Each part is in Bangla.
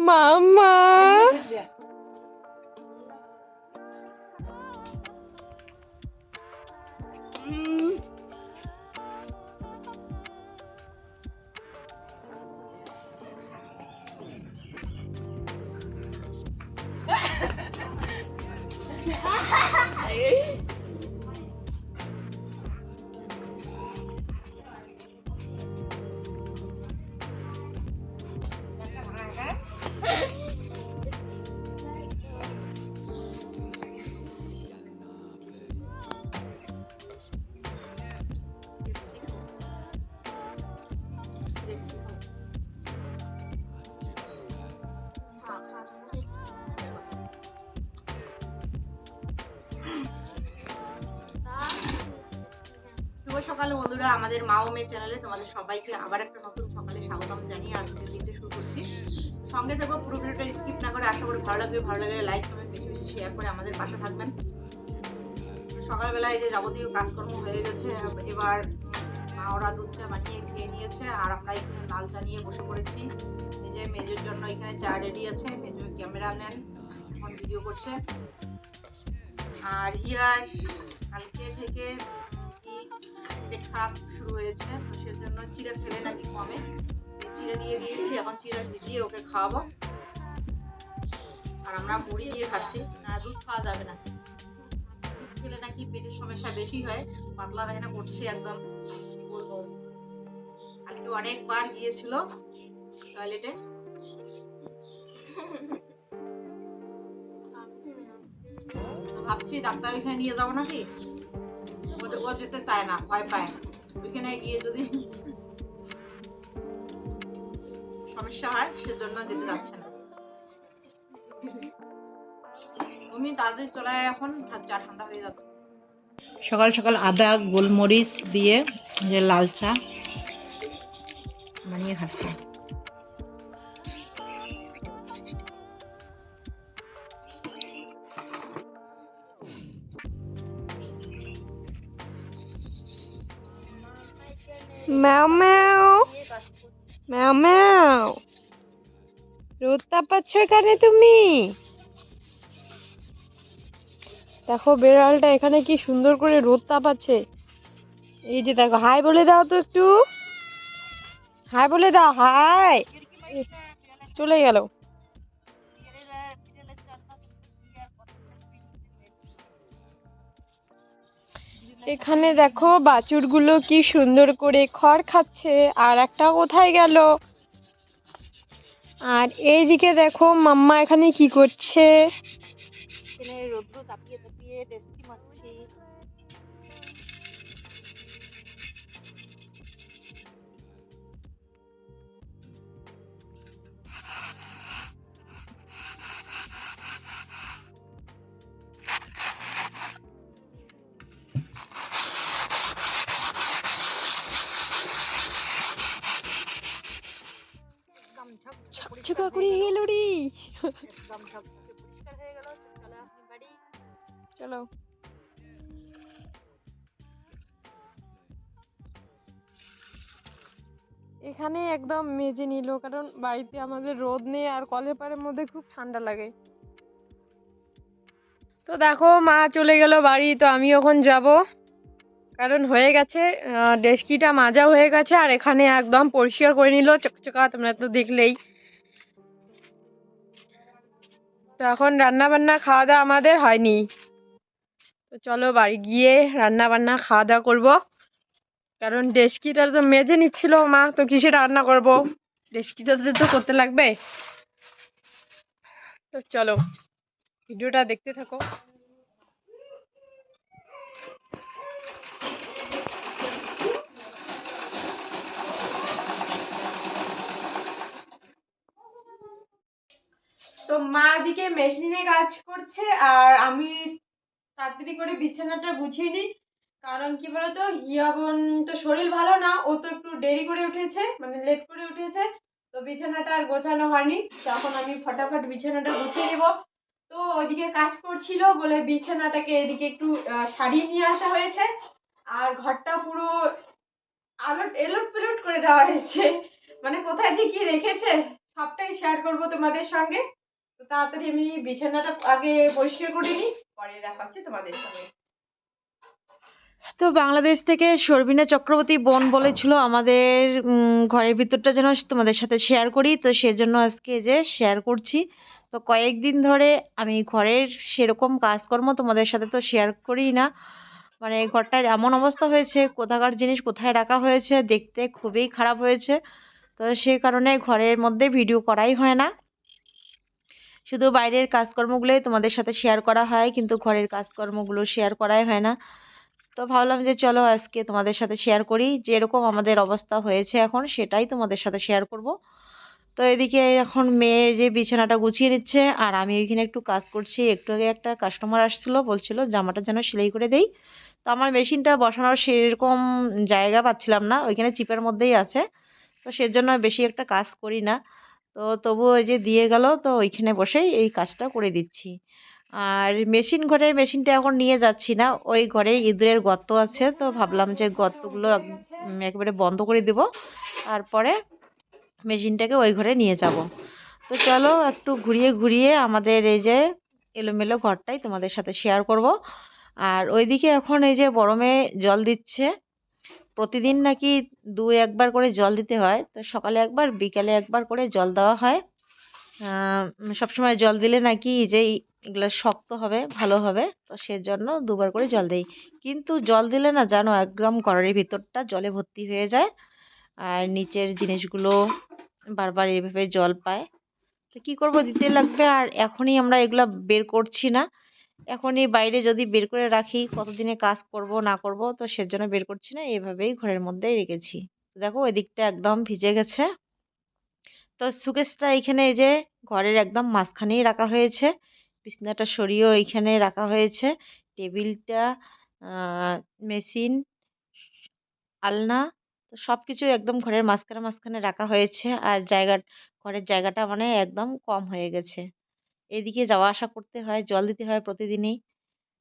মামা শুভ সকাল বন্ধুরা, আমাদের মা ও মেয়ে চ্যানেলে তোমাদের সবাইকে আবার একটা নতুন সকালে স্বাগতম জানিয়ে আজকে দিনটা শুরু করছি। সঙ্গে থেকো, পুরো ভিডিওটা স্কিপ না করে আশা করি ভালো লাগবে। ভালো লাগলে লাইক কমেন্ট বেশি বেশি শেয়ার করে আমাদের পাশে থাকবেন। সকালবেলায় যে যাবতীয় কাজকর্ম হয়ে গেছে, এবার মা ওরা দুধ চা বানিয়ে খেয়ে নিয়েছে, আর আমরা এখানে লাল চা নিয়ে বসে পড়েছি। এই যে মেজের জন্য এখানে চা রেডি আছে মেজর ক্যামেরাম্যান এখন ভিডিও করছে। আর ইয়ার কালকে থেকে পেট খারাপ শুরু হয়েছে তো সেজন্য চিড়ে খেলে নাকি কমে। চিড়ে দিয়ে দিয়েছি, এখন চিড়ে ভিজিয়ে ওকে খাওয়াবো। আর আমরা মুড়ি দিয়ে খাচ্ছি। না, দুধ খাওয়া যাবে না। দুধ খেলে নাকি পেটের সমস্যা বেশি হয়। পাতলা পায়খানা করছে একদম। কি বলব? আজকে অনেকবার গিয়েছিল টয়লেটে। ভাবছি ডাক্তার ওইখানে নিয়ে যাব নাকি? ও- যেতে চায় না, ভয় পায়। ওইখানে গিয়ে যদি সমস্যা হয়, সেজন্য যেতে যাচ্ছে না। তুমি চলে এখন ঠান্ডা হয়ে সকাল সকাল আদা, গোলমরিচ দিয়ে যে লাল চা বানিয়ে খাচ্ছি। ম্যাও ম্যাও ম্যাও ম্যাও রোদ তাপাচ্ছ এখানে তুমি? দেখো বেড়ালটা এখানে কি সুন্দর করে রোদ তাপাচ্ছে। এই যে দেখো, হাই বলে দাও তো একটু। হাই বলে দাও, হাই। চলে গেল। এখানে দেখো বাছুরগুলো কি সুন্দর করে খড় খাচ্ছে, আর একটা কোথায় গেল? আর এইদিকে দেখো মাম্মা এখানে কি করছে? রোদ্র তাপিয়ে তাপিয়ে ঝকঝক করে এলো রে গেল চলো। এখন একদম মেজে নিল, কারণ বাড়িতে আমাদের রোদ নেই আর কলের পাড়ের মধ্যে খুব ঠান্ডা লাগে। তো দেখো, মা চলে গেল বাড়ি, তো আমি এখন যাব। কারণ হয়ে গেছে ডেস্কিটা মাজা হয়ে গেছে, আর এখানে একদম পরিষ্কার করে নিল, চকচকা তোমরা তো দেখলেই। তো এখন রান্না বান্না খাওয়া দাওয়া আমাদের হয়নি। তো চলো বাড়ি গিয়ে রান্না বান্না খাওয়া দাওয়া করব। কারণ ডেস্কিটা তো মেজে নিচ্ছিল মা, তো কিসে রান্না করব? ডেস্কিটা তো করতে লাগবে। তো চলো, ভিডিওটা দেখতে থাকো। তো মা দিকে মেশিনে কাজ করছে আর আমি তাড়াতাড়ি করে বিছানাটা গুছিয়ে নিই। কারণ কি বলতো হিয়াবন তো শরীর ভালো না, ও তো একটু দেরি করে উঠেছে মানে লেট করে উঠেছে। তো বিছানাটা আর গোছানো হয়নি। তখন আমি ফটাফট বিছানাটা গুছিয়ে নেব। তো ওইদিকে কাজ করছিল বলে বিছানাটাকে এদিকে একটু সারিয়ে নিয়ে আসা হয়েছে। আর ঘরটা পুরো আলোট, এলোট পেলোট করে দেওয়া হয়েছে। মানে কোথায় যে কি রেখেছে, সবটাই শেয়ার করব তোমাদের সঙ্গে। তো তাড়াতাড়ি আমি বিছানাটা আগে পরিষ্কার করে নিই, পরে দেখাচ্ছি তোমাদের সঙ্গে। তো বাংলাদেশ থেকে শর্বিনা চক্রবর্তী বোন বলেছিল আমাদের ঘরের ভিতরটা যেন তোমাদের সাথে শেয়ার করি, তো সেজন্য আজকে যে শেয়ার করছি। তো কয়েকদিন ধরে আমি ঘরের সেরকম কাজকর্ম তোমাদের সাথে তো শেয়ার করি না। মানে ঘরটার এমন অবস্থা হয়েছে, কোথাকার জিনিস কোথায় রাখা হয়েছে, দেখতে খুবই খারাপ হয়েছে। তো সেই কারণে ঘরের মধ্যে ভিডিও করাই হয় না। শুধু বাইরের কাজকর্মগুলোই তোমাদের সাথে শেয়ার করা হয়, কিন্তু ঘরের কাজকর্মগুলো শেয়ার করাই হয় না। তো ভাবলাম যে চলো আজকে তোমাদের সাথে শেয়ার করি, যেরকম আমাদের অবস্থা হয়েছে এখন, সেটাই তোমাদের সাথে শেয়ার করব। তো এদিকে এখন মেয়ে যে বিছানাটা গুছিয়ে নিচ্ছে, আর আমি ওইখানে একটু কাজ করছি, একটু আগে একটা কাস্টমার আসছিল, বলছিল জামাটা যেন সেলাই করে দেই। তো আমার মেশিনটা বসানোর সেরকম জায়গা পাচ্ছিলাম না, ওইখানে চিপের মধ্যেই আছে। তো সেজন্য বেশি একটা কাজ করি না। তো তবুও ওই যে দিয়ে গেল, তো ওইখানে বসেই এই কাজটা করে দিচ্ছি। আর মেশিন ঘরে মেশিনটা এখন নিয়ে যাচ্ছি না, ওই ঘরে ইঁদুরের গর্ত আছে, তো ভাবলাম যে গর্তগুলো এক- একেবারে বন্ধ করে দেব। তারপরে মেশিনটাকে ওই ঘরে নিয়ে যাব। তো চলো একটু ঘুরিয়ে ঘুরিয়ে আমাদের এই যে এলোমেলো ঘরটাই তোমাদের সাথে শেয়ার করব। আর ওইদিকে এখন এই যে বড় মেয়ে জল দিচ্ছে, প্রতিদিন নাকি দু একবার করে জল দিতে হয়। তো সকালে একবার, বিকালে একবার করে জল দেওয়া হয়। সবসময় জল দিলে নাকি যে এগুলো শক্ত হবে, ভালো হবে, তো সেজন্য দুবার করে জল দেই। কিন্তু জল দিলে না জানো একদম ঘরের ভিতরটা জলে ভর্তি হয়ে যায় আর নিচের জিনিসগুলো বারবার এভাবে জল পায়। তো কী করব, দিতে লাগবে আর এখনই আমরা এগুলো বের করছি না। এখনই বাইরে যদি বের করে রাখি, কতদিনে কাজ করব, না করব, তো সেজন্য বের করছি না, এভাবেই ঘরের মধ্যেই রেখেছি। তো দেখো, এদিকটা একদম ভিজে গেছে। তো সুকেসটা এখানে এই যে ঘরের একদম মাঝখানেই রাখা হয়েছে। বিছনাটা সরিয়েও এইখানে রাখা হয়েছে। টেবিলটা মেশিন, আলনা, তো সব কিছু একদম ঘরের মাঝখানে মাঝখানে রাখা হয়েছে। আর জায়গা ঘরের জায়গাটা মানে একদম কম হয়ে গেছে। এদিকে যাওয়া আসা করতে হয়, জল দিতে হয় প্রতিদিনই।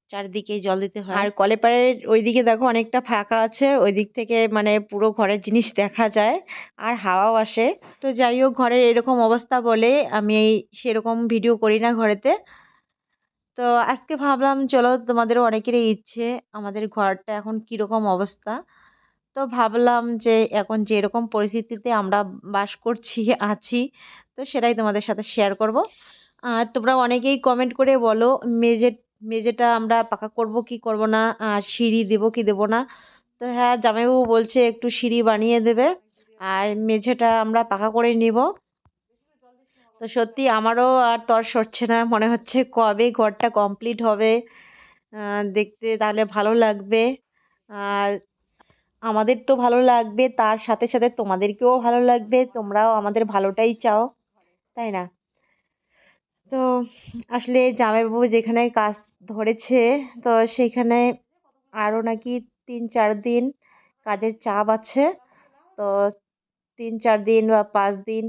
চারদিকে জল দিতে হয়। আর কলেপাড়ের ওইদিকে দেখো অনেকটা ফাঁকা আছে ওই দিক থেকে মানে পুরো ঘরের জিনিস দেখা যায় আর হাওয়াও আসে। তো যাই হোক, ঘরের এরকম অবস্থা বলে আমি সেরকম ভিডিও করি না ঘরেতে। তো আজকে ভাবলাম, চলো তোমাদেরও অনেকেরই ইচ্ছে, আমাদের ঘরটা এখন কীরকম অবস্থা? তো ভাবলাম যে এখন যে এরকম পরিস্থিতিতে আমরা বাস করছি, আছি, তো সেটাই তোমাদের সাথে শেয়ার করব। আর তোমরা অনেকেই কমেন্ট করে বলো মেজে মেজেটা আমরা পাকা করব, কি করব না আর সিঁড়ি দেবো, কি দেবো না। তো হ্যাঁ জামাইবাবু বলছে একটু সিঁড়ি বানিয়ে দেবে, আর মেঝেটা আমরা পাকা করে নিব। তো সত্যি আমারও আর তর সরছে না, মনে হচ্ছে কবে ঘরটা কমপ্লিট হবে দেখতে তাহলে ভালো লাগবে। আর আমাদের তো ভালো লাগবে, তার সাথে সাথে তোমাদেরকেও ভালো লাগবে, তোমরাও আমাদের ভালোটাই চাও, তাই না? তো আসলে জামাইবাবু যেখানে কাজ ধরেছে, তো সেখানে আরও নাকি তিন চার দিন কাজের চাপ আছে। তো তিন চার দিন বা পাঁচ দিন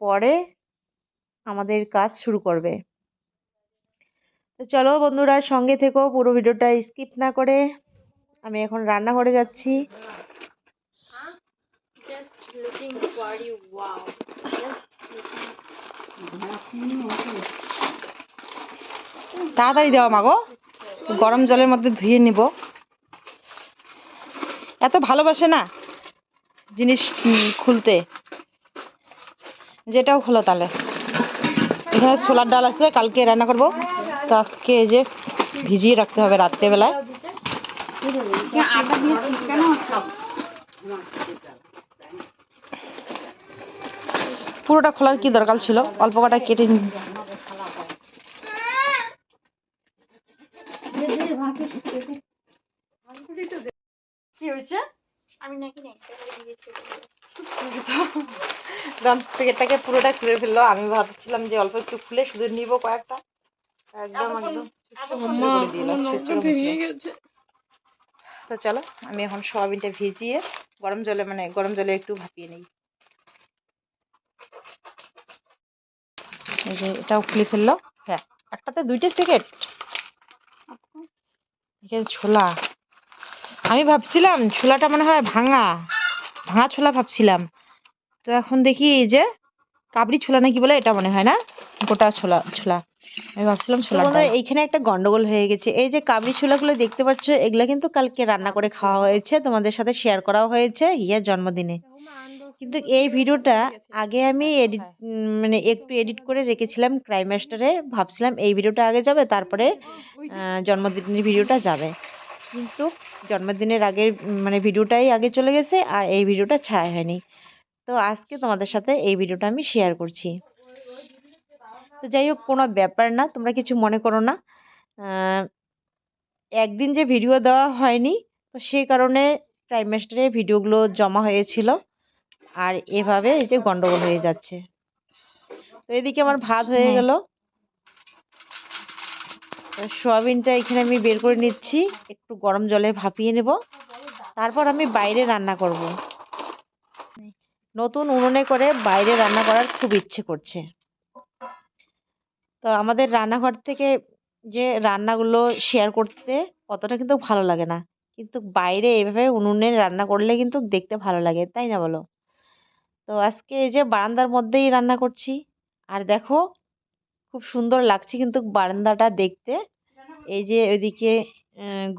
পরে আমাদের কাজ শুরু করবে। তো চলো বন্ধুরা সঙ্গে থেকো, পুরো ভিডিওটা স্কিপ না করে। আমি এখন রান্নাঘরে যাচ্ছি। তাড়াতাড়ি দেওয়া মাগো গরম জলের মধ্যে ধুয়ে নিব। এত ভালোবাসে না জিনিস খুলতে। যেটাও খোলো তাহলে। এখানে ছোলার ডাল আছে, কালকে রান্না করব। তো আজকে এই যে ভিজিয়ে রাখতে হবে রাত্রেবেলায়। পুরোটা খোলার কি দরকার ছিল? অল্প কটা কেটে নি কি হয়েছে? আমি নাকি একটা করে দিয়েছি। প্যাকেটটাকে পুরোটা খুলে ফেলল। আমি ভাবছিলাম যে অল্প একটু খুলে শুধু নিব কয়েকটা। একদম একদম। তো চলো আমি এখন সোয়াবিনটা ভিজিয়ে গরম জলে মানে গরম জলে একটু ভাপিয়ে নিই। এই যে এটাও খুলে ফেলল। হ্যাঁ একটাতে দুইটা প্যাকেট এখানে ছোলা। আমি ভাবছিলাম ছোলাটা মনে হয় ভাঙা ভাঙা ছোলা ভাবছিলাম। তো এখন দেখি এই যে কাবলি ছোলা নাকি বলে এটা মনে হয় না? গোটা ছোলা ছোলা। আমি ভাবছিলাম ছোলা এইখানে একটা গন্ডগোল হয়ে গেছে। এই যে কাবলি ছোলাগুলো দেখতে পাচ্ছ এগুলা কিন্তু কালকে রান্না করে খাওয়া হয়েছে তোমাদের সাথে শেয়ার করাও হয়েছে হিয়ার জন্মদিনে। কিন্তু এই ভিডিওটা আগে আমি এডিট মানে একটু এডিট করে রেখেছিলাম ক্রাইমাস্টারে ভাবছিলাম এই ভিডিওটা আগে যাবে তারপরে জন্মদিনের ভিডিওটা যাবে। কিন্তু জন্মদিনের আগের মানে ভিডিওটাই আগে চলে গেছে আর এই ভিডিওটা ছাড়া হয়নি। তো আজকে তোমাদের সাথে এই ভিডিওটা আমি শেয়ার করছি। তো যাই হোক কোনো ব্যাপার না তোমরা কিছু মনে করো না। একদিন যে ভিডিও দেওয়া হয়নি তো সেই কারণে ট্রাইমেস্টারে ভিডিওগুলো জমা হয়েছিল। আর এভাবে এই যে গন্ডগোল হয়ে যাচ্ছে। তো এদিকে আমার ভাত হয়ে। গেল। সোয়াবিনটা এখানে আমি বের করে নিচ্ছি। একটু গরম জলে ভাপিয়ে নেব। তারপর আমি বাইরে রান্না করব। নতুন উনুনে করে বাইরে রান্না করার খুব ইচ্ছে করছে। তো আমাদের রান্নাঘর থেকে যে রান্নাগুলো শেয়ার করতে অতটা কিন্তু ভালো লাগে না। কিন্তু বাইরে এভাবে উনুনে রান্না করলে কিন্তু দেখতে ভালো লাগে তাই না বলো? তো আজকে এই যে বারান্দার মধ্যেই রান্না করছি। আর দেখো খুব সুন্দর লাগছে কিন্তু বারান্দাটা দেখতে। এই যে ওইদিকে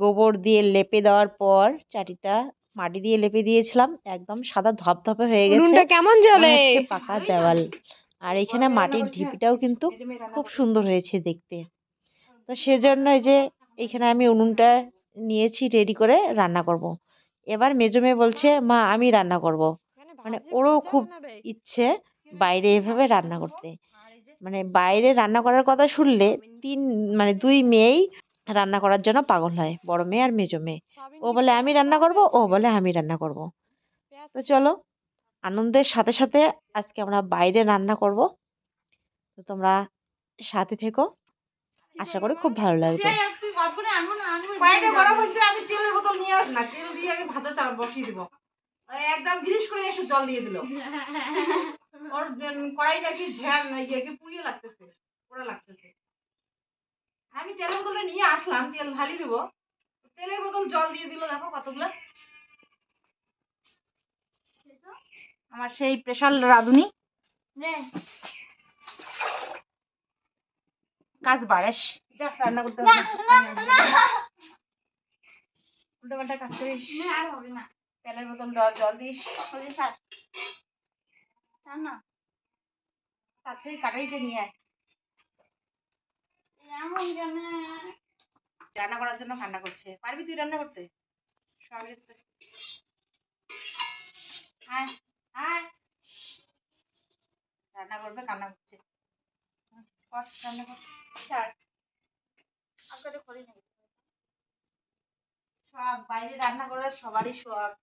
গোবর দিয়ে লেপে দেওয়ার পর চাটিটা মাটি দিয়ে লেপে দিয়েছিলাম। একদম সাদা ধপধপে হয়ে গেছে। কেমন মনে জলে পাকা দেওয়াল। আর এখানে মাটির ঢিপিটাও কিন্তু খুব সুন্দর হয়েছে দেখতে। তো সেজন্য এই যে এখানে আমি উনুনটা নিয়েছি রেডি করে রান্না করব। এবার মেজো মেয়ে বলছে মা আমি রান্না করব। মানে ওরও খুব ইচ্ছে বাইরে এভাবে রান্না করতে। মানে বাইরে রান্না করার কথা শুনলে তিন মানে দুই মেয়েই রান্না করার জন্য পাগল হয়। বড় মেয়ে আর মেজো মেয়ে। ও বলে আমি রান্না করব? ও বলে আমি রান্না করব। তো চলো আনন্দের সাথে সাথে আজকে আমরা বাইরে রান্না করব। তো তোমরা সাথে থেকো। আশা করি খুব ভালো লাগবে কয়েকটা গরম হয়েছে আমি তেলের বোতল নিয়ে আস না। তেল দিয়ে আমি ভাজা চাল বসিয়ে দিব। একদম গ্রিস করে এসে জল দিয়ে দিল। ওর কড়াইটা কি ঝ্যাল ইয়ে কি পুড়িয়ে লাগতেছে পোড়া লাগতেছে। আমি তেলের বোতলটা নিয়ে আসলাম তেল ঢালি দিব। তেলের বোতল জল দিয়ে দিল দেখো কতগুলো। আমার সেই স্পেশাল রাঁধুনি। কাজ বাড়াস। দেখ রান্না করতে হবে। উল্টো পাল্টা কাজ করিস। তেলের বোতল জল জল দিস। তার থেকে নিয়ে আয়। রান্না করার জন্য কান্না করছে। পারবি তুই রান্না করতে? সবই আয় আয়। রান্না করবে কান্না করছে। কর, রান্না কর। শখ বাইরে রান্না করার সবারই শখ।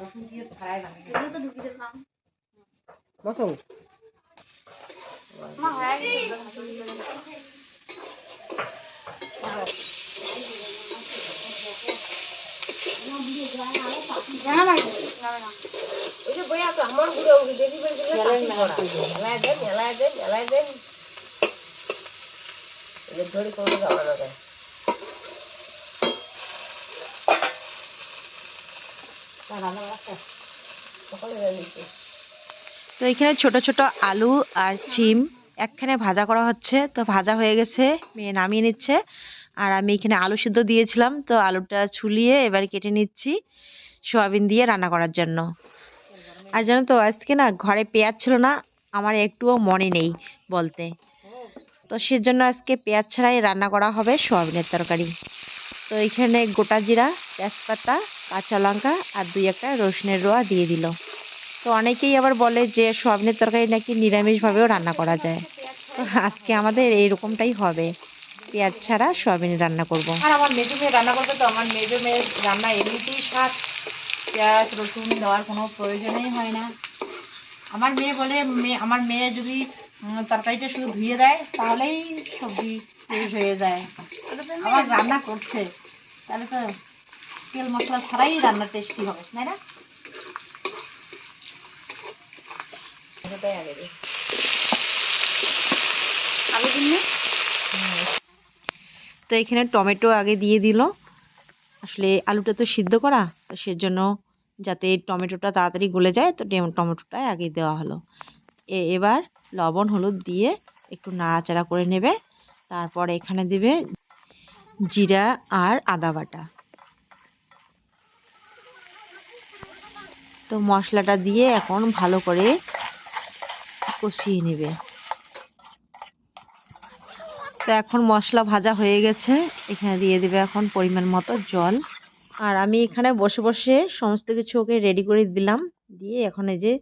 রসুন দিয়ে ছাড়াই বানাই বসো ওই যে বই আছে আমার ঘুরে উঠে দেখি বের করে মেলায় দেন মেলায় দেন মেলায় দেন এদের ধরে কোনো যাওয়া না যায় সকালে জানিছি তো এখানে ছোট ছোট আলু আর সিম একখানে ভাজা করা হচ্ছে। তো ভাজা হয়ে গেছে, মেয়ে নামিয়ে নিচ্ছে। আর আমি এখানে আলু সিদ্ধ দিয়েছিলাম, তো আলুটা ছুলিয়ে এবার কেটে নিচ্ছি সোয়াবিন দিয়ে রান্না করার জন্য। আর জানো তো, আজকে না ঘরে পেঁয়াজ ছিল না, আমার একটুও মনে নেই বলতে। তো সেজন্য আজকে পেঁয়াজ ছাড়াই রান্না করা হবে সোয়াবিনের তরকারি। তো এখানে গোটা জিরা, তেজপাতা, কাঁচা লঙ্কা আর দুই একটা রসুনের রোয়া দিয়ে দিল। তো অনেকেই আবার বলে যে সোয়াবিনের তরকারি নাকি নিরামিষভাবেও রান্না করা যায়। তো আজকে আমাদের এইরকমটাই হবে। পেঁয়াজ ছাড়া সোয়াবিন রান্না করব। আর আমার মেজো মেয়ে রান্না করবে তো, আমার মেজো মেয়ের রান্না এমনিতেই স্বাদ। পেঁয়াজ, রসুন দেওয়ার কোনো প্রয়োজনই হয় না। আমার মেয়ে বলে মেয়ে আমার মেয়ে যদি তরকারিটা শুধু ধুয়ে দেয়, তাহলেই সবজি শেষ হয়ে যায়। আমার রান্না করছে। তাহলে তো তেল মশলা ছাড়াই রান্না টেস্টি হবে, তাই না? তো এখানে টমেটো আগে দিয়ে দিল। আসলে আলুটা তো সিদ্ধ করা, তো সেজন্য যাতে টমেটোটা তাড়াতাড়ি গলে যায়, তো টমেটোটা আগে দেওয়া হলো। এবার লবণ, হলুদ দিয়ে একটু নাড়াচাড়া করে নেবে। তারপর এখানে দিবে জিরা আর আদা বাটা। তো মশলাটা দিয়ে এখন ভালো করে কষিয়ে নেবে। তো এখন মশলা ভাজা হয়ে গেছে। এখানে দিয়ে দেবে এখন পরিমাণ মতো জল। আর আমি এখানে বসে বসে সমস্ত কিছু ওকে রেডি করে দিলাম। দিয়ে এখন এই যে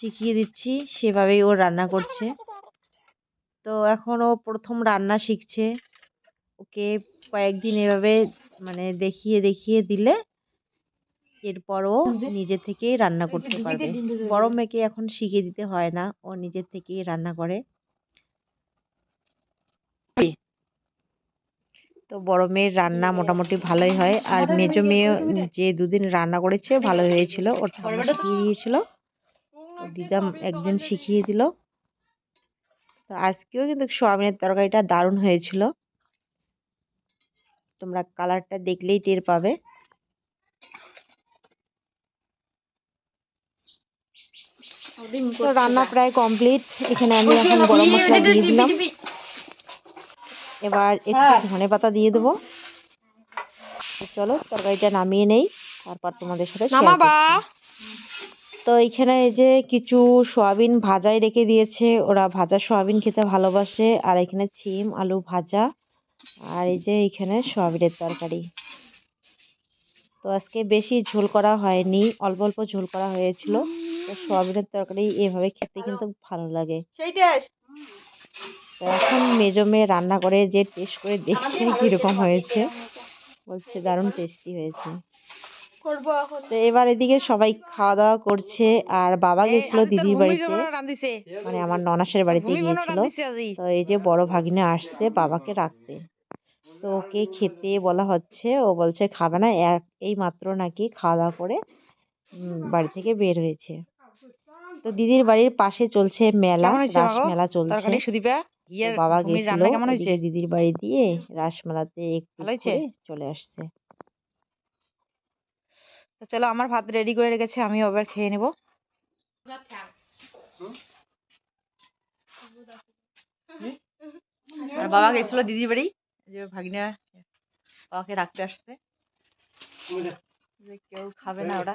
শিখিয়ে দিচ্ছি সেভাবেই ও রান্না করছে। তো এখন ও প্রথম রান্না শিখছে। ওকে কয়েকদিন এভাবে মানে দেখিয়ে দেখিয়ে দিলে এরপর ও নিজে থেকেই রান্না করতে পারবে। বড় মেয়েকে এখন শিখিয়ে দিতে হয় না ও নিজে থেকেই রান্না করে। তো বড় মেয়ের রান্না মোটামুটি ভালোই হয়। আর মেজো মেয়ে যে দুদিন রান্না করেছে ভালো হয়েছিল। ওর ঠাম্মা শিখিয়ে দিয়েছিল। তো দিদাম একদিন শিখিয়ে দিল। তো আজকেও কিন্তু সোয়াবিনের তরকারিটা দারুণ হয়েছিল। তোমরা কালারটা দেখলেই টের পাবে। তো রান্না প্রায় কমপ্লিট। এখানে আমি এখন গরম মশলা দিয়ে দিলাম। এবার একটু ধনে পাতা দিয়ে দেবো। চলো তরকারিটা নামিয়ে নেই। তারপর তোমাদের সাথে। তো এইখানে এই যে কিছু সয়াবিন ভাজাই রেখে দিয়েছে। ওরা ভাজা সয়াবিন খেতে ভালোবাসে। আর এখানে ছিম, আলু ভাজা। আর এই যে এইখানে সয়াবিনের তরকারি। তো আজকে বেশি ঝোল করা হয়নি। অল্প অল্প ঝোল করা হয়েছিল। তো সয়াবিনের তরকারি এভাবে খেতে কিন্তু ভালো লাগে। তো এখন মেজো মেয়ে রান্না করে যে টেস্ট করে দেখছে কীরকম হয়েছে। বলছে দারুণ টেস্টি হয়েছে। করব এখন। তো এবার এদিকে সবাই খাওয়া দাওয়া করছে আর বাবা গেছিল দিদির বাড়িতে। মানে আমার ননাসের বাড়িতে গিয়েছিল। তো এই যে বড় ভাগিনা আসছে বাবাকে রাখতে। তো ওকে খেতে বলা হচ্ছে ও বলছে খাবে না এক এই মাত্র নাকি খাওয়া দাওয়া করে বাড়ি থেকে বের হয়েছে। তো দিদির বাড়ির পাশে চলছে মেলা রাস মেলা চলছে। বাবা গেছিল দিদির বাড়ি দিয়ে রাসমেলাতে একটু ঘুরে চলে আসছে। তো চলো আমার ভাত রেডি করে রেখেছে আমি এবার খেয়ে নেব। আর বাবা গেছিল দিদি বাড়ি যে ভাগিনা বাবাকে রাখতে আসছে। কেউ খাবে না ওরা।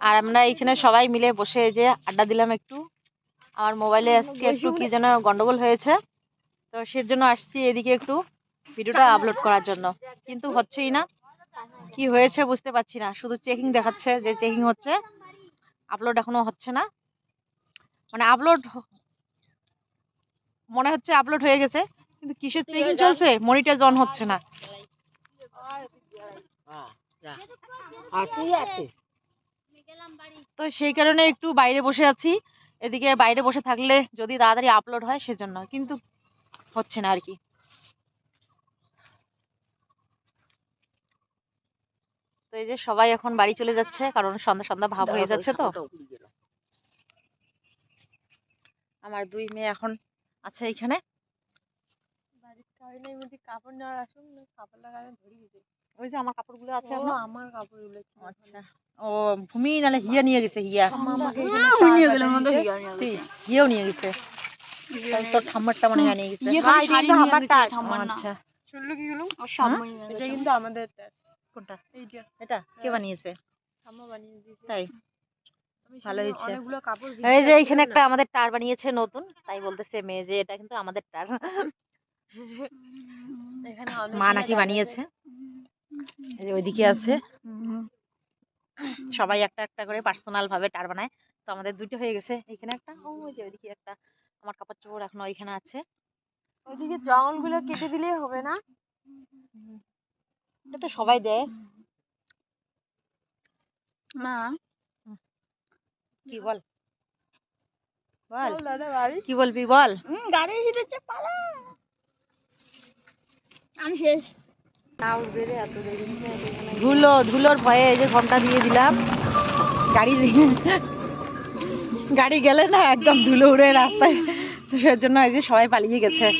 আর আমরা এখানে সবাই মিলে বসে যে আড্ডা দিলাম একটু। আমার মোবাইলে আজকে একটু কি যেন গন্ডগোল হয়েছে। তো সেজন্য আসছি এদিকে একটু ভিডিওটা আপলোড করার জন্য। কিন্তু হচ্ছেই না। কি হয়েছে বুঝতে পারছি না। শুধু চেকিং দেখাচ্ছে যে চেকিং হচ্ছে। আপলোড এখনও হচ্ছে না। মানে আপলোড মনে হচ্ছে আপলোড হয়ে গেছে। কিন্তু কিসের চেকিং চলছে? মনিটাইজ অন হচ্ছে না। তো সেই কারণে একটু বাইরে বসে আছি। এদিকে বাইরে বসে থাকলে যদি তাড়াতাড়ি আপলোড হয় সেজন্য, কিন্তু হচ্ছে না আর কি তো এই যে সবাই এখন বাড়ি চলে যাচ্ছে, কারণ সন্ধ্যা সন্ধ্যা ভাব হয়ে যাচ্ছে তো। আমার দুই মেয়ে এখন আছে এখানে। কাপড় নেওয়ার আসুন কাপড় লাগাবে ধরি ওই যে আমার কাপড়গুলো আছে আমার কাপড়গুলো আচ্ছা। ও ভূমি নালে হিয়া নিয়ে গেছে হিয়া নিয়ে গেলে হিয়া হিয়াও নিয়ে গেছে। তোর ঠাম্মারটা মনে হয় নিয়ে গেছে। আচ্ছা। শুনলো কি হলো? হ্যাঁ? এটা কিন্তু আমাদের কোনটা? এইটা এটা কে বানিয়েছে? ঠাম্মা তাই? ভালো হয়েছে। এই যে এখানে একটা আমাদের টার বানিয়েছে নতুন তাই বলতেছে মেয়ে যে এটা কিন্তু আমাদের টার। মা নাকি বানিয়েছে। ওইদিকে আছে। সবাই একটা একটা করে পার্সোনাল ভাবে টার বানায়। তো আমাদের দুটো হয়ে গেছে। এখানে একটা ওই যে ওইদিকে একটা। আমার কাপড় চোপড় এখনও ওইখানে আছে। ওইদিকে জঙ্গলগুলো কেটে দিলেই হবে না? এটা তো সবাই দেয়। মা। কি বল? বল। কি বলবি বল? গাড়ি পালা। আমি শেষ। ধুলো ধুলোর ভয়ে এই যে ঘণ্টা দিয়ে দিলাম। গাড়ি গাড়ি গেলে না একদম ধুলো উড়ে রাস্তায়। সের জন্য এই যে সবাই পালিয়ে গেছে।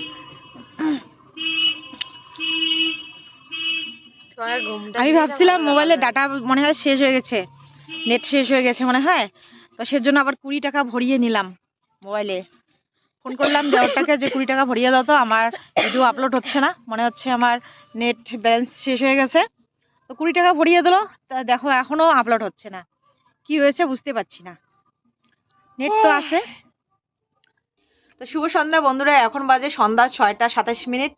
আমি ভাবছিলাম মোবাইলে ডাটা মনে হয় শেষ হয়ে গেছে। নেট শেষ হয়ে গেছে মনে হয়। তো সেজন্য আবার কুড়ি টাকা ভরিয়ে নিলাম মোবাইলে। ফোন করলাম দেওয়ারটাকে যে কুড়ি টাকা ভরিয়ে দাও তো আমার ভিডিও আপলোড হচ্ছে না। মনে হচ্ছে আমার নেট ব্যালেন্স শেষ হয়ে গেছে। তো কুড়ি টাকা ভরিয়ে দিলো। তা দেখো এখনও আপলোড হচ্ছে না। কি হয়েছে বুঝতে পারছি না। নেট তো আছে। তো শুভ সন্ধ্যা বন্ধুরা এখন বাজে সন্ধ্যা ছয়টা সাতাশ মিনিট।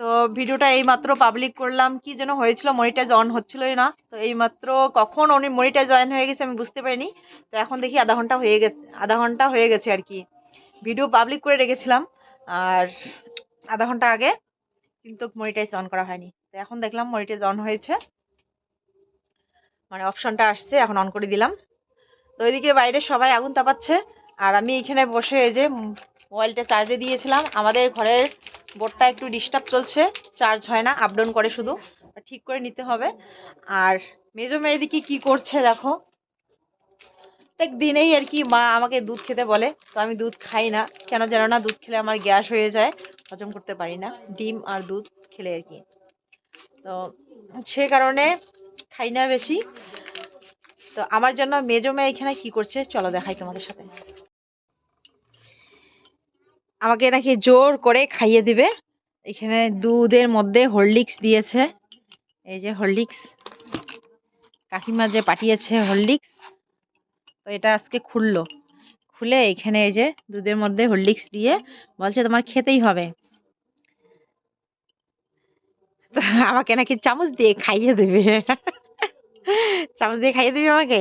তো ভিডিওটা এইমাত্র পাবলিক করলাম। কি যেন হয়েছিল মনিটাইজ অন হচ্ছিলই না। তো এইমাত্র কখন উনি মনিটাইজ জয়েন হয়ে গেছে আমি বুঝতে পারিনি। তো এখন দেখি আধা ঘণ্টা হয়ে গেছে আধা ঘণ্টা হয়ে গেছে আর কি। ভিডিও পাবলিক করে রেখেছিলাম, আর আধা ঘণ্টা আগে কিন্তু মনিটাইজ অন করা হয়নি। তো এখন দেখলাম মনিটাইজ অন হয়েছে। মানে অপশনটা আসছে, এখন অন করে দিলাম। তো ওইদিকে বাইরে সবাই আগুন তাপাচ্ছে, আর আমি এখানে বসে এই যে মোবাইলটা চার্জে দিয়েছিলাম। আমাদের ঘরের বোর্ডটা একটু ডিস্টার্ব চলছে চার্জ হয় না আপ ডাউন করে শুধু। ঠিক করে নিতে হবে। আর মেজো মেয়েদিকে কি করছে দেখো। প্রত্যেক দিনেই আর কি মা আমাকে দুধ খেতে বলে। তো আমি দুধ খাই না। কেন জানো না? দুধ খেলে আমার গ্যাস হয়ে যায়। হজম করতে পারি না। ডিম আর দুধ খেলে আর কি। তো সে কারণে খাই না বেশি। তো আমার জন্য মেজো মেয়ে এখানে কি করছে? চলো দেখাই তোমাদের সাথে। আমাকে নাকি জোর করে খাইয়ে দিবে। এখানে দুধের মধ্যে হরলিক্স দিয়েছে। এই যে হরলিক্স। কাকিমা যে পাঠিয়েছে হরলিক্স। তো এটা আজকে খুললো। খুলে এখানে এই যে দুধের মধ্যে হরলিক্স দিয়ে বলছে তোমার খেতেই হবে। আমাকে নাকি চামচ দিয়ে খাইয়ে দেবে। চামচ দিয়ে খাইয়ে দিবি আমাকে?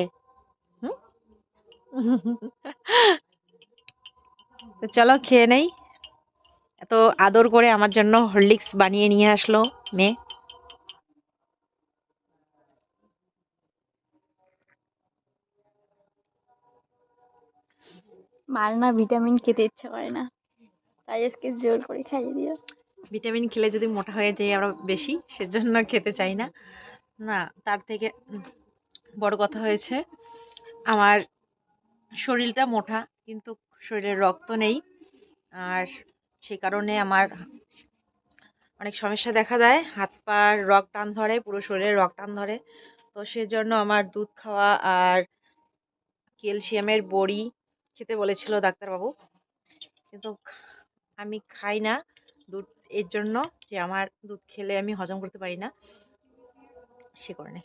তো চলো খেয়ে নেই। এত আদর করে আমার জন্য হরলিক্স বানিয়ে নিয়ে আসলো মেয়ে। মার না ভিটামিন খেতে ইচ্ছে করে না। তাই আজকে জোর করে খাইয়ে দিও। ভিটামিন খেলে যদি মোটা হয়ে যায় আমরা বেশি, সেজন্য খেতে চাই না। না, তার থেকে বড় কথা হয়েছে, আমার শরীরটা মোটা, কিন্তু শরীরে রক্ত নেই। আর সে কারণে আমার অনেক সমস্যা দেখা দেয়, হাত পার রক টান ধরে, পুরো শরীরে রক টান ধরে। তো সেজন্য আমার দুধ খাওয়া আর ক্যালসিয়ামের বড়ি খেতে বলেছিল ডাক্তারবাবু। কিন্তু আমি খাই না দুধ এর জন্য যে আমার দুধ খেলে আমি হজম করতে পারি না সে কারণে।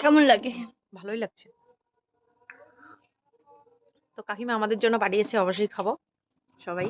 কেমন লাগে? ভালোই লাগছে। তো কাকিমা আমাদের জন্য পাঠিয়েছে অবশ্যই খাব সবাই।